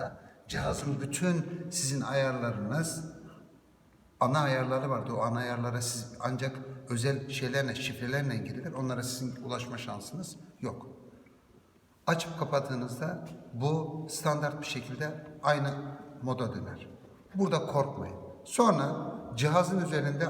kapattığınızda cihazın bütün sizin ayarlarınız ana ayarları vardı. O ana ayarlara siz ancak özel şeylerle, şifrelerle girilir. Onlara sizin ulaşma şansınız yok. Açıp kapattığınızda bu standart bir şekilde aynı moda döner. Burada korkmayın. Sonra cihazın üzerinde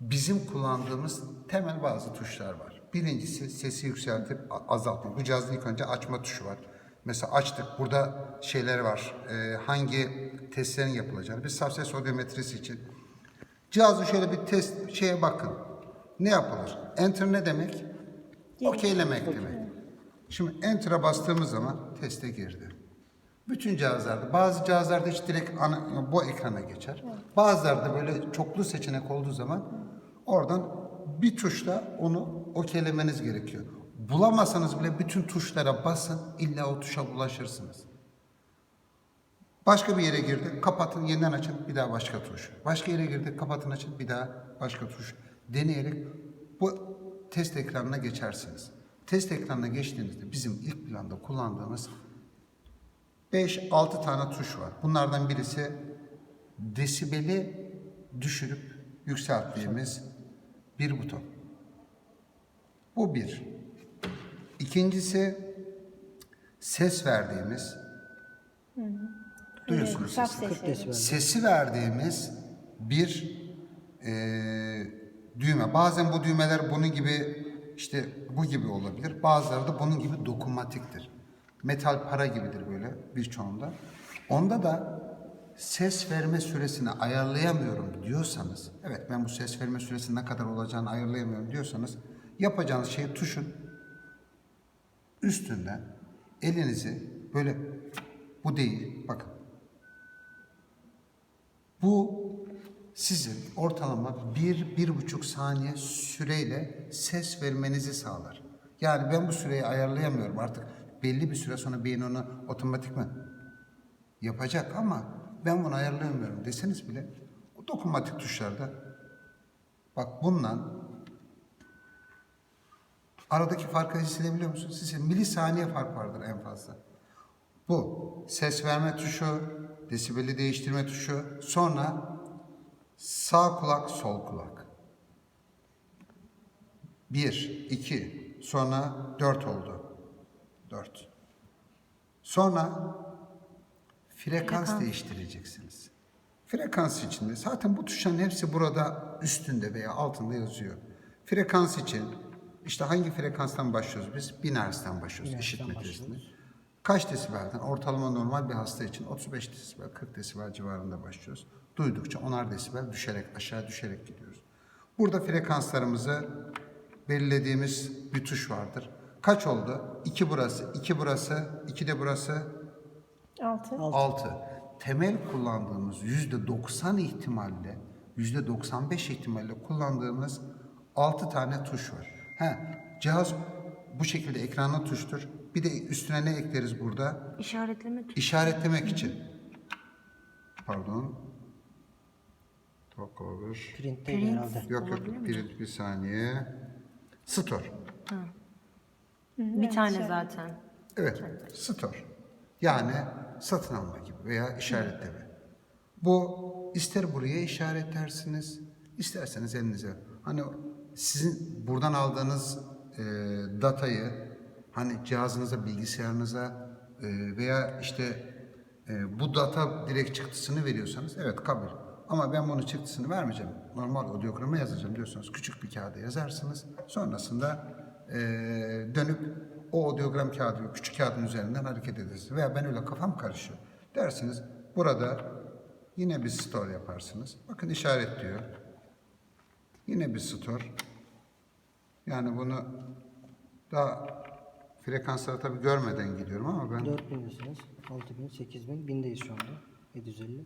bizim kullandığımız temel bazı tuşlar var. Birincisi sesi yükseltip azaltma. Bu cihazın ilk önce açma tuşu var. Mesela açtık. Burada şeyler var. Ee, hangi testlerin yapılacağını. Bir saf ses odiometrisi için. Cihazı şöyle bir test şeye bakın. Ne yapılır? Enter ne demek? Okeylemek demek. Şimdi Enter'a bastığımız zaman teste girdi. Bütün cihazlarda, bazı cihazlarda hiç direkt ana, bu ekrana geçer. Bazılarda böyle çoklu seçenek olduğu zaman oradan bir tuşla onu okeylemeniz gerekiyor. Bulamasanız bile bütün tuşlara basın, illa o tuşa ulaşırsınız. Başka bir yere girdi, kapatın, yeniden açın, bir daha başka tuş. Başka yere girdi, kapatın, açın, bir daha başka tuş. Deneyerek bu test ekranına geçersiniz. Test ekranına geçtiğinizde bizim ilk planda kullandığımız 5-6 tane tuş var. Bunlardan birisi desibeli düşürüp yükselttiğimiz bir buton. Bu bir. İkincisi ses verdiğimiz duyuyorsunuz Saf sesi. sesleri. Sesi verdiğimiz bir eee, düğme. Bazen bu düğmeler bunun gibi işte bu gibi olabilir. Bazıları da bunun gibi dokunmatiktir. Metal para gibidir böyle birçoğunda. Onda da ses verme süresini ayarlayamıyorum diyorsanız, evet ben bu ses verme süresi ne kadar olacağını ayarlayamıyorum diyorsanız yapacağınız şey tuşun üstünden elinizi böyle bu değil bakın bu sizin ortalama bir, bir buçuk saniye süreyle ses vermenizi sağlar. Yani ben bu süreyi ayarlayamıyorum artık. Belli bir süre sonra beyin onu otomatikman yapacak ama ben bunu ayarlayamıyorum deseniz bile dokunmatik tuşlarda bak bundan aradaki farkı hissedebiliyor musunuz? Sizin milisaniye fark vardır en fazla. Bu ses verme tuşu, desibeli değiştirme tuşu, sonra sağ kulak, sol kulak. Bir, iki, sonra dört oldu. Dört. Sonra frekans değiştireceksiniz. Frekans için de zaten bu tuşların hepsi burada üstünde veya altında yazıyor. Frekans için işte hangi frekanstan başlıyoruz biz? 1000 Hz'den başlıyoruz işitme testine. Kaç desibelden? Ortalama normal bir hasta için 35 desibel, 40 desibel civarında başlıyoruz. Duydukça 10'ar desibel düşerek, aşağı düşerek gidiyoruz. Burada frekanslarımızı belirlediğimiz bir tuş vardır. Kaç oldu? 2 burası, 2 burası, 2 de burası, Altı. 6. Temel kullandığımız yüzde 90 ihtimalle, yüzde 95 ihtimalle kullandığımız 6 tane tuş var. He, cihaz bu şekilde ekrana tuştur. Bir de üstüne ne ekleriz burada? İşaretleme tuşu. İşaretlemek için. Pardon. Talk over. Print'te Print. genelde. Yok yok bir, bir saniye. Store. Bir tane zaten. Evet, store. Yani satın alma gibi veya işaretleme. Bu ister buraya işaretlersiniz, isterseniz elinize. Hani sizin buradan aldığınız e, datayı hani cihazınıza, bilgisayarınıza e, veya işte e, bu data direkt çıktısını veriyorsanız evet kabul. Ama ben bunun çıktısını vermeyeceğim. Normal audiograma yazacağım diyorsanız küçük bir kağıda yazarsınız. Sonrasında e, dönüp o audiogram kağıdı küçük kağıdın üzerinden hareket edersiniz. Veya ben öyle kafam karışıyor dersiniz. Burada yine bir store yaparsınız. Bakın işaret diyor. Yine bir store. Yani bunu daha frekansları tabii görmeden gidiyorum ama ben 4000'desiniz. 6000, 8000, 1000'deyiz şu anda. 750.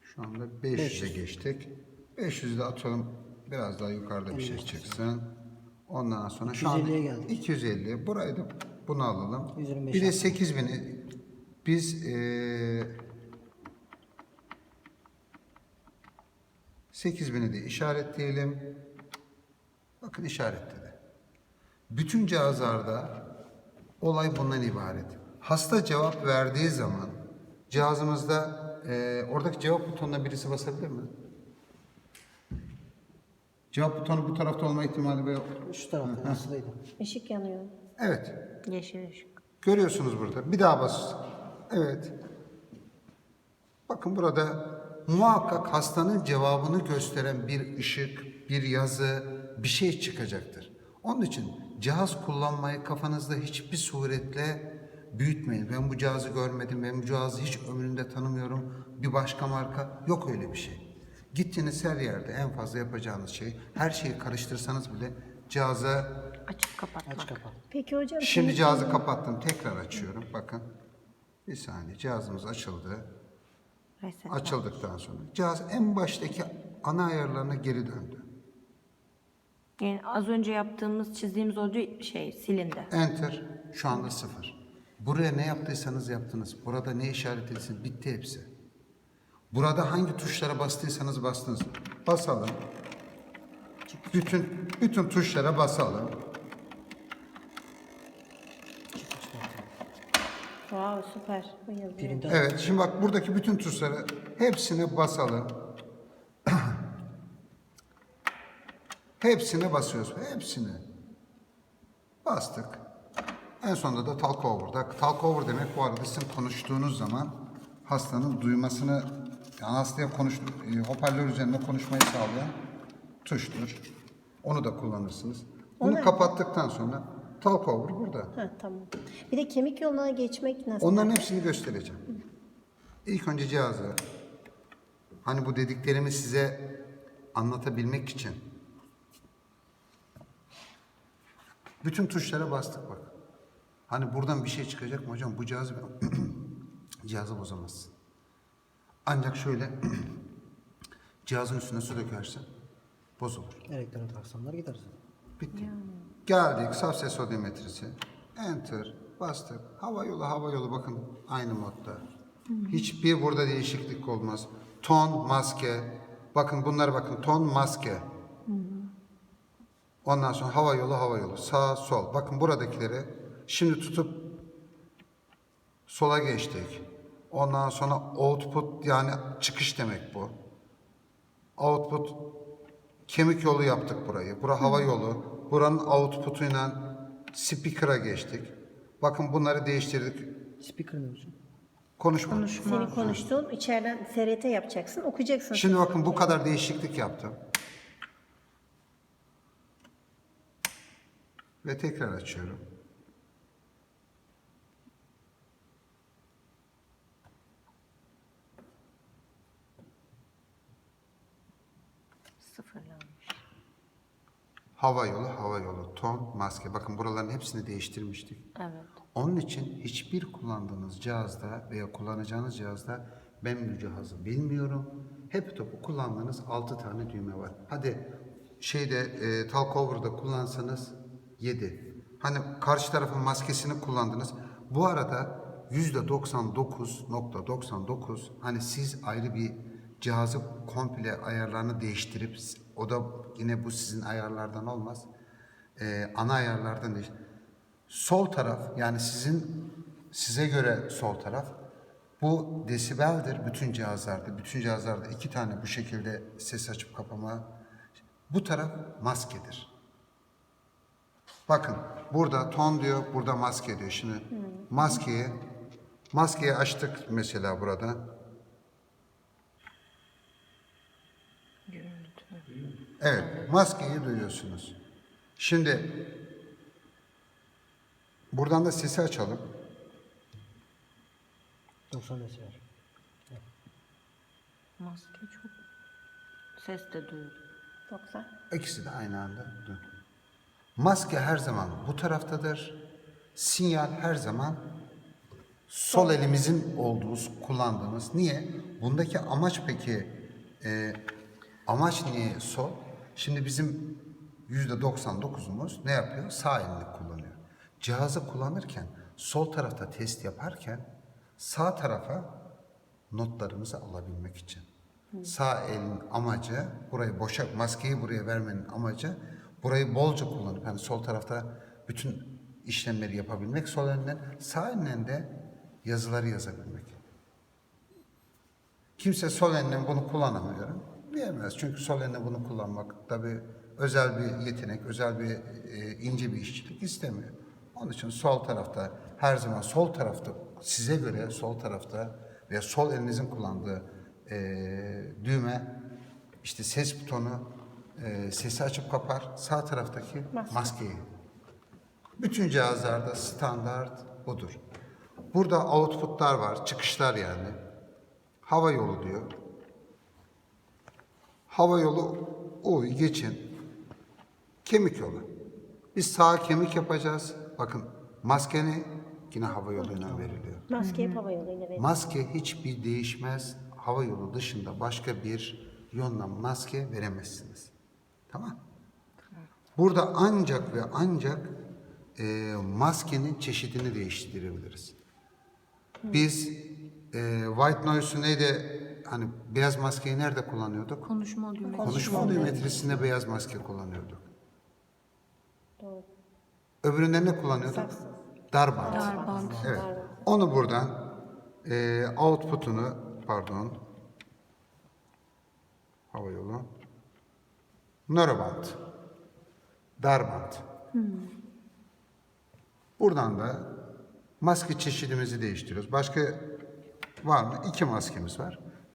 Şu anda 500'e geçtik. 500'de atalım biraz daha yukarıda bir şey çıksın. Ondan sonra şu anda 250'ye geldik. 250. Burayı da bunu alalım. 125 Bir de yaptık. 8000'i biz eee 8000'i de işaretleyelim. Bakın işaretledi. Bütün cihazlarda olay bundan ibaret. Hasta cevap verdiği zaman cihazımızda e, oradaki cevap butonuna birisi basabilir mi? Cevap butonu bu tarafta olma ihtimali yok. Şu tarafta hastadaydı. Işık yanıyor. Evet. Yeşil ışık. Görüyorsunuz burada. Bir daha bas. Evet. Bakın burada muhakkak hastanın cevabını gösteren bir ışık, bir yazı, bir şey çıkacaktır. Onun için cihaz kullanmayı kafanızda hiçbir suretle büyütmeyin. Ben bu cihazı görmedim, ben bu cihazı hiç ömrümde tanımıyorum. Bir başka marka yok öyle bir şey. Gittiğiniz her yerde en fazla yapacağınız şey her şeyi karıştırsanız bile cihazı Açıp kapatmak. Aç kapat. Peki hocam Şimdi kemik cihazı yolu- kapattım. Tekrar açıyorum. Bakın. Bir saniye. Cihazımız açıldı. Reset. Açıldıktan sonra cihaz en baştaki ana ayarlarına geri döndü. Yani az önce yaptığımız, çizdiğimiz o şey silindi. Enter. Şu anda sıfır. Buraya ne yaptıysanız yaptınız. Burada ne işaret edilsin bitti hepsi. Burada hangi tuşlara bastıysanız bastınız. Basalım. Bütün bütün tuşlara basalım. Wow süper. Bu yazıyor. Birinde Evet, şimdi bak buradaki bütün tuşlara hepsine basalım. Hepsine basıyoruz, hepsine. Bastık. En sonunda da talk over'da. Talk over demek bu arada sizin konuştuğunuz zaman hastanın duymasını, yani hastaya konuş, e, hoparlör üzerinde konuşmayı sağlayan tuştur. Onu da kullanırsınız. Bunu O ne? kapattıktan sonra talk over burada. Ha tamam. Bir de kemik yoluna geçmek nasıl? Onların hepsini göstereceğim. İlk önce cihazı. Hani bu dediklerimi size anlatabilmek için. Bütün tuşlara bastık bak. Hani buradan bir şey çıkacak mı hocam? Bu cihazı cihazı bozamazsın. Ancak şöyle cihazın üstüne su dökersen bozulur. elektronik aksamlar gider zaten. Bitti. Geldik saf ses odimetresi. Enter. Bastık. Hava yolu hava yolu bakın aynı modda. Hiçbir burada değişiklik olmaz. Ton, maske. Bakın bunlar bakın ton, maske. Ondan sonra hava yolu hava yolu. Sağ, sol. Bakın buradakileri şimdi tutup sola geçtik. Ondan sonra output yani çıkış demek bu. Output kemik yolu yaptık burayı. Bura hava yolu. Buranın output'uyla speaker'a geçtik. Bakın bunları değiştirdik. Speaker ne hocam? Konuşma. Seni konuştuğun içeriden SRT yapacaksın, okuyacaksın. Şimdi bakın bu kadar değişiklik yaptım. Ve tekrar açıyorum. Sıfırlanmış. Hava yolu, hava yolu, ton, maske. Bakın buraların hepsini değiştirmiştik. Evet. Onun için hiçbir kullandığınız cihazda veya kullanacağınız cihazda ben bu cihazı bilmiyorum. Hep topu kullandığınız 6 tane düğme var. Hadi şeyde e, Talkover'da kullansanız 7. Hani karşı tarafın maskesini kullandınız. Bu arada %99.99 hani siz ayrı bir cihazı komple ayarlarını değiştirip o da yine bu sizin ayarlardan olmaz. E, ana ayarlardan değiş. Sol taraf yani sizin size göre sol taraf bu desibeldir bütün cihazlarda. Bütün cihazlarda iki tane bu şekilde ses açıp kapama. Bu taraf maskedir. Bakın burada ton diyor, burada maske diyor. Şimdi maskeyi maskeyi açtık mesela burada. Evet, maskeyi duyuyorsunuz. Şimdi buradan da sesi açalım. 90 desibel. Maske çok ses de duyuldu. 90. İkisi de aynı anda. Dur. Maske her zaman bu taraftadır. Sinyal her zaman sol elimizin olduğu, kullandığımız. Niye? Bundaki amaç peki, e, amaç niye sol? Şimdi bizim yüzde 99'umuz ne yapıyor? Sağ elini kullanıyor. Cihazı kullanırken, sol tarafta test yaparken sağ tarafa notlarımızı alabilmek için. Sağ elin amacı, burayı boşa, maskeyi buraya vermenin amacı, burayı bolca kullanıp, hani sol tarafta bütün işlemleri yapabilmek sol elinden. Sağ elinden de yazıları yazabilmek. Kimse sol elinden bunu kullanamıyor. Diyemez. Çünkü sol eline bunu kullanmak tabi özel bir yetenek, özel bir e, ince bir işçilik istemiyor. Onun için sol tarafta her zaman sol tarafta size göre sol tarafta veya sol elinizin kullandığı e, düğme işte ses butonu e, sesi açıp kapar. Sağ taraftaki Maske. maskeyi. Bütün cihazlarda standart budur. Burada outputlar var, çıkışlar yani. Hava yolu diyor. Hava yolu U'yu geçin. Kemik yolu. Biz sağ kemik yapacağız. Bakın maskeni yine hava yoluyla veriliyor. Maske hep hava yoluyla veriyor. Maske hiçbir değişmez. Hava yolu dışında başka bir yolla maske veremezsiniz. Tamam. Burada ancak ve ancak e, maskenin çeşidini değiştirebiliriz. Biz e, white noise'u neydi? Hani beyaz maskeyi nerede kullanıyorduk? Konuşma düğmesi. Konuşma düğmetrisinde beyaz maske kullanıyorduk. Doğru. Öbüründe ne kullanıyorduk? Saksı. Darbant. Darbant. Evet. Onu buradan e, output'unu pardon hava yolu narrowband darband. Buradan da maske çeşidimizi değiştiriyoruz. Başka var mı? İki maskemiz var.